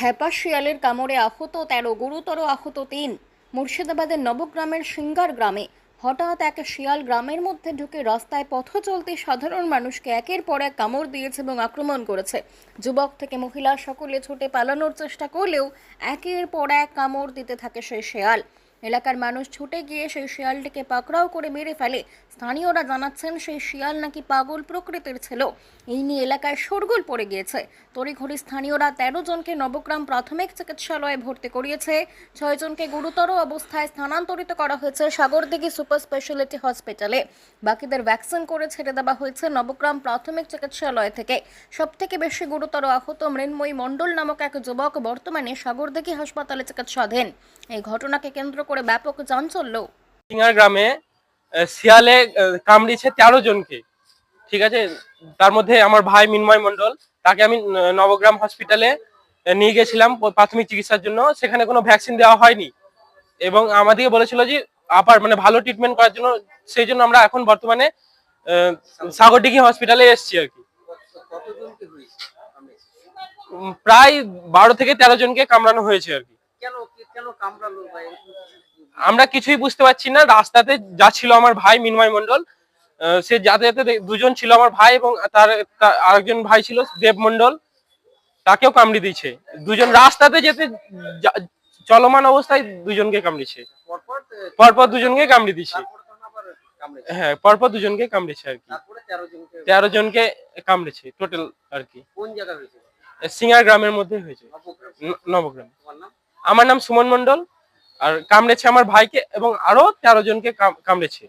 খ্যাপা শিয়ালের কামড়ে আহত তেরো, গুরুতর আহত তিন। মুর্শিদাবাদের নবগ্রামের সিঙ্গার গ্রামে হঠাৎ এক শিয়াল গ্রামের মধ্যে ঢুকে রাস্তায় পথ চলতে সাধারণ মানুষকে একের পর এক কামড় দিয়েছে এবং আক্রমণ করেছে। যুবক থেকে মহিলা সকলে ছুটে পালানোর চেষ্টা করলেও একের পর এক কামড় দিতে থাকে সেই শিয়াল। এলাকার মানুষ ছুটে গিয়ে সেই শিয়ালটিকে পাকড়াও করে মেরে ফেলে। স্থানীয়রা জানাচ্ছেন, সেই শিয়াল নাকি পাগল প্রকৃতির ছিল। এই নিয়ে এলাকায় শোরগোল পড়ে গিয়েছে। তড়িঘড়ি স্থানীয়রা তেরো জনকে নবগ্রাম প্রাথমিক চিকিৎসালয়ে ভর্তি করিয়েছে। ছয় জনকে গুরুতর অবস্থায় স্থানান্তরিত করা হয়েছে সাগরদিঘি সুপার স্পেশালিটি হসপিটালে। বাকিদের ভ্যাকসিন করে ছেড়ে দেওয়া হয়েছে নবগ্রাম প্রাথমিক চিকিৎসালয় থেকে। সবথেকে বেশি গুরুতর আহত মৃন্ময়ী মণ্ডল নামক এক যুবক বর্তমানে সাগরদিঘি হাসপাতালে চিকিৎসাধীন। এই ঘটনাকে কেন্দ্র করে ব্যাপক চাঞ্চল্য। সিঙ্গার গ্রামে শিয়ালে আহ, কামড়িয়েছে তেরো জনকে। ঠিক আছে? তার মধ্যে আমার ভাই মিনময় মন্ডল তাকে আমি নবগ্রাম হসপিটালে নিয়ে গেছিলাম প্রাথমিক চিকিৎসার জন্য। সেখানে কোনো ভ্যাকসিন দেওয়া হয়নি। এবং আমাদেরকে বলেছিল যে আপার মানে ভালো ট্রিটমেন্ট করার জন্য সেই জন্য আমরা এখন বর্তমানে সাগরডিঘি হসপিটালে এসেছি আর কি। কতজনকে হয়েছে কামড়েছে? উম, প্রায় বারো থেকে তেরো জনকে কামড়ানো হয়েছে আর কি আমরা কিছুই বুঝতে পারছি না। রাস্তাতে যা ছিল আমার ভাই মিনময় মন্ডল সে যাতায়াতে দে- দুজন ছিল আমার ভাই এবং তার আরেকজন ভাই ছিল দেব মন্ডল তাকেও কামড়ে দিয়েছে। দুজন রাস্তাতে যেতে চলমান অবস্থায় দুজনকে কামড়েছে পরপর দুজনকে কামড়ে দিয়েছে। কামড়েছে। হ্যাঁ পরপর দুজনকে কামড়েছে আর কি। তেরো জনকে তেরো জনকে কামড়েছে টোটাল আর কি। কোন জায়গা হয়েছে? সিঙ্গার গ্রামের মধ্যে হয়েছে। নবগ্রাম ন- নবগ্রাম তোমার নাম আমার নাম সুমন মন্ডল আর কামড়েছে আমার ভাইকে এবং আরও তেরো জনকে কামড়েছে।